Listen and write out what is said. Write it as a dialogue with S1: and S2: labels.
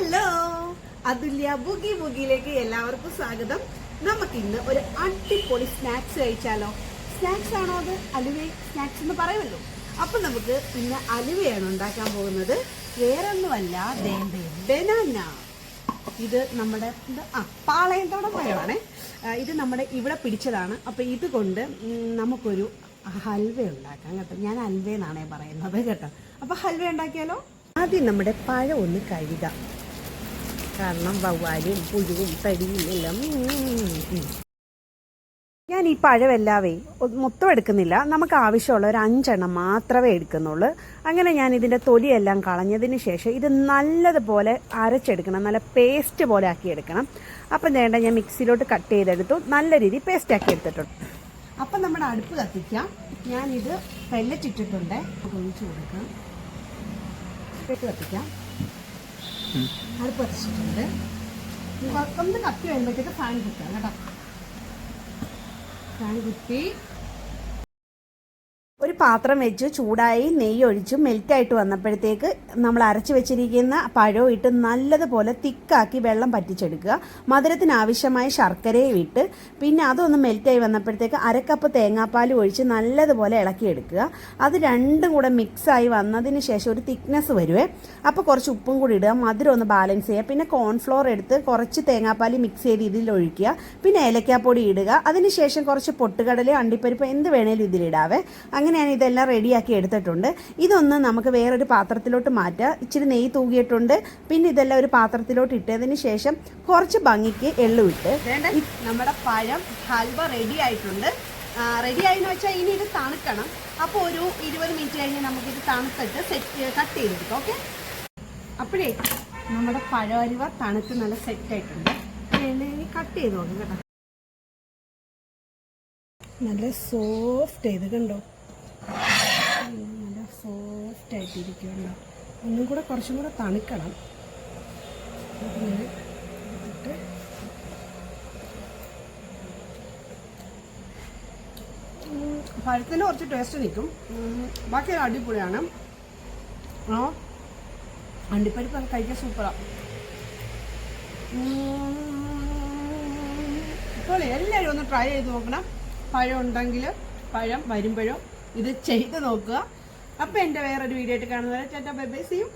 S1: Hello അതുല്യ boogie ബുഗിയിലേക്ക് എല്ലാവർക്കും സ്വാഗതം. നമുക്ക് ഇന്ന് ഒരു അടിപൊളി സ്നാക്സ് കഴിച്ചാലോ? സ്നാക്സ് ആണോ അത്? അലുവ സ്നാക്സ് എന്ന് പറയുമല്ലോ. അപ്പൊ നമുക്ക് ഇന്ന് അലുവയാണ് ഉണ്ടാക്കാൻ പോകുന്നത്. വേറൊന്നുമല്ല ബനാന. ഇത് നമ്മുടെ ആ പാളയത്തോടെ പഴമാണേ ഇത് നമ്മുടെ ഇവിടെ പിടിച്ചതാണ്. അപ്പൊ ഇത് കൊണ്ട് നമുക്കൊരു ഹൽവ ഉണ്ടാക്കാം കേട്ടോ. ഞാൻ ഹൽവ എന്നാണേ പറയുന്നത് കേട്ടോ. അപ്പൊ ഹൽവ ഉണ്ടാക്കിയാലോ? ആദ്യം നമ്മുടെ പഴം ഒന്ന് കഴുകാം. കാരണം വവ്വാലും പുഴുവും തടിയും എല്ലാം. ഞാൻ ഈ പഴമെല്ലാവേ മൊത്തം എടുക്കുന്നില്ല. നമുക്ക് ആവശ്യമുള്ള ഒരു അഞ്ചെണ്ണം മാത്രമേ എടുക്കുന്നുള്ളൂ. അങ്ങനെ ഞാൻ ഇതിന്റെ തൊലിയെല്ലാം കളഞ്ഞതിന് ശേഷം ഇത് നല്ലതുപോലെ അരച്ചെടുക്കണം. നല്ല പേസ്റ്റ് പോലെ ആക്കിയെടുക്കണം. അപ്പം വേണ്ട ഞാൻ മിക്സിയിലോട്ട് കട്ട് ചെയ്തെടുത്തു. നല്ല രീതിയിൽ പേസ്റ്റ് ആക്കി എടുത്തിട്ടുണ്ട്. അപ്പം നമ്മുടെ അടുപ്പ് കത്തിക്കാം. ഞാനിത് പെല്ലറ്റിട്ടിട്ടുണ്ട്. ഒഴിച്ചു കൊടുക്കാം. കത്തിക്കാം. അടുപ്പ് കത്തിച്ചിട്ടുണ്ട് ഒന്ന് കത്തി വരുമ്പോഴത്തേക്ക് ഫാൻ കുത്താം കേട്ടോ. ഫാൻ കുത്തി. പാത്രം വെച്ച് ചൂടായി നെയ്യ് ഒഴിച്ച് മെൽറ്റായിട്ട് വന്നപ്പോഴത്തേക്ക് നമ്മൾ അരച്ച് വെച്ചിരിക്കുന്ന പഴവും ഇട്ട് നല്ലതുപോലെ തിക്കാക്കി വെള്ളം പറ്റിച്ചെടുക്കുക. മധുരത്തിന് ആവശ്യമായ ശർക്കരയും ഇട്ട് പിന്നെ അതൊന്ന് മെൽറ്റായി വന്നപ്പോഴത്തേക്ക് അരക്കപ്പ് തേങ്ങാപ്പാൽ ഒഴിച്ച് നല്ലതുപോലെ ഇളക്കിയെടുക്കുക. അത് രണ്ടും കൂടെ മിക്സായി വന്നതിന് ശേഷം ഒരു തിക്നെസ് വരുവേ. അപ്പോൾ കുറച്ച് ഉപ്പും കൂടി ഇടുക. മധുരം ഒന്ന് ബാലൻസ് ചെയ്യുക. പിന്നെ കോൺഫ്ലോർ എടുത്ത് കുറച്ച് തേങ്ങാപ്പാൽ മിക്സ് ചെയ്ത് ഇതിൽ ഒഴിക്കുക. പിന്നെ ഏലക്കാപ്പൊടി ഇടുക. അതിനുശേഷം കുറച്ച് പൊട്ടുകടലയോ അണ്ടിപ്പരിപ്പ് എന്ത് വേണേലും ഇതിലിടാവേ. അങ്ങനെയാണ് ഇതെല്ലാം റെഡിയാക്കി എടുത്തിട്ടുണ്ട്. ഇതൊന്ന് നമുക്ക് വേറൊരു പാത്രത്തിലോട്ട് മാറ്റാം. ഇച്ചിരി നെയ്യ് തൂകിയിട്ടുണ്ട്. പിന്നെ ഇതെല്ലാം ഒരു പാത്രത്തിലോട്ട് ഇട്ടതിന് ശേഷം കുറച്ച് ഭംഗിക്ക് എള്ളു ഇട്ട്. നമ്മുടെ പഴം ഹൽവ റെഡി ആയിട്ടുണ്ട്. റെഡി ആയെന്ന് വെച്ചാൽ ഇനി ഇത് തണുക്കണം. അപ്പോൾ ഒരു ഇരുപത് മിനിറ്റ് കഴിഞ്ഞ് ഇത് തണുത്തിട്ട് സെറ്റ് കട്ട് ചെയ്തെടുക്കാം ഓക്കെ അപ്പോഴേ നമ്മുടെ പഴവരുവ തണുത്ത് നല്ല സെറ്റ് ആയിട്ടുണ്ട്. ഇനി കട്ട് ചെയ്ത് നോക്കാം കേട്ടോ. നല്ല സോഫ്റ്റ് ചെയ്ത് കണ്ടോ? നല്ല സോഫ്റ്റ് ആയിട്ടിരിക്കുമല്ലോ ഒന്നും കൂടെ കുറച്ചും കൂടെ തണുക്കണം. ഇങ്ങനെ കുറച്ച് ടേസ്റ്റ് നിൽക്കും. ബാക്കി അടിപൊളിയാണ്. ആ അണ്ടിപ്പരിപ്പ് കഴിക്കാൻ സൂപ്പറാണ് ഇപ്പോൾ എല്ലാവരും ഒന്ന് ട്രൈ ചെയ്ത് നോക്കണം. പഴം ഉണ്ടെങ്കിൽ പഴം വരുമ്പോഴും ഇത് ചെയ്ത് നോക്കുക. അപ്പോൾ എന്റെ വേറൊരു വീഡിയോ ആയിട്ട് കാണുന്നത് ചേട്ടാ ബൈ ബൈ സിയും